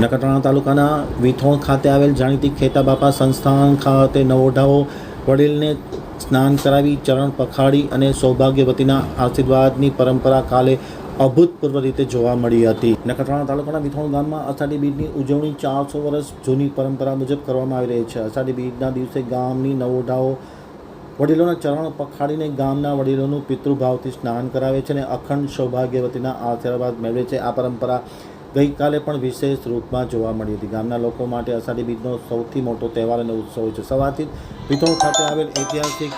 નખત્રાણા તાલુકાના વિથોણ ખાતે આવેલ જાણીતી ખેતાબાપા સંસ્થાન ખાતે નવોઢાઓ વડીલને સ્નાન કરાવી, ચરણ પખાડી અને સૌભાગ્યવતીના આશીર્વાદની પરંપરા કાલે અભૂતપૂર્વ રીતે જોવા મળી હતી. નખત્રાણા તાલુકાના વિથોણ ગામમાં અષાઢી બીજની ઉજવણી ચારસો વર્ષ જૂની પરંપરા મુજબ કરવામાં આવી રહી છે. અષાઢી બીજના દિવસે ગામની નવોઢાઓ વડીલોના ચરણ પખાડીને ગામના વડીલોનું પિતૃભાવથી સ્નાન કરાવે છે અને અખંડ સૌભાગ્યવતીના આશીર્વાદ મેળવે છે. આ પરંપરા ગઈકાલે પણ વિશેષ રૂપમાં જોવા મળી હતી. ગામના લોકો માટે અષાઢી બીજનો સૌથી મોટો તહેવાર અને ઉત્સવ છે. સવારથી પિથોર ખાતે આવેલ ઐતિહાસિક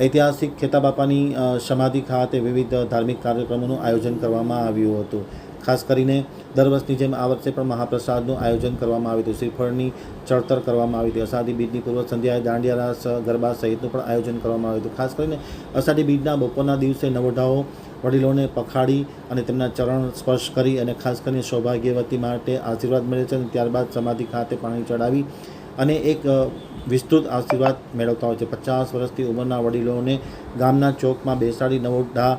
ઐતિહાસિક ખેતાબાપાની સમાધિ ખાતે વિવિધ ધાર્મિક કાર્યક્રમોનું આયોજન કરવામાં આવ્યું હતું. ખાસ કરીને દર વર્ષની જેમ આ વર્ષે પણ મહાપ્રસાદનું આયોજન કરવામાં આવ્યું હતું. શ્રીફળની ચડતર કરવામાં આવી હતી. અષાઢી બીજની પૂર્વ સંધ્યાએ દાંડિયા રાસ ગરબા સહિતનું પણ આયોજન કરવામાં આવ્યું હતું. ખાસ કરીને અષાઢી બીજના બપોરના દિવસે નવોઢાઓ વડીલોને પખાડી અને તેમના ચરણ સ્પર્શ કરી અને ખાસ કરીને સૌભાગ્યવતી માટે આશીર્વાદ મળે છે અને ત્યારબાદ સમાધિ ખાતે પાણી ચડાવી અને એક વિસ્તૃત આશીર્વાદ મેળવતા હોય છે. પચાસ વર્ષથી ઉંમરના વડીલોને ગામના ચોકમાં બેસાડી નવોઢા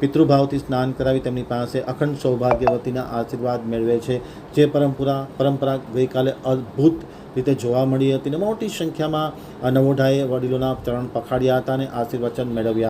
પિતૃભાવથી સ્નાન કરાવી તેમની પાસે અખંડ સૌભાગ્યવતીના આશીર્વાદ મેળવે છે. જે પરંપરા પરંપરા ગઈકાલે અદ્ભુત રીતે જોવા મળી હતી અને મોટી સંખ્યામાં નવોઢાએ વડીલોના ચરણ પખાડ્યા હતા અને આશીર્વચન મેળવ્યા.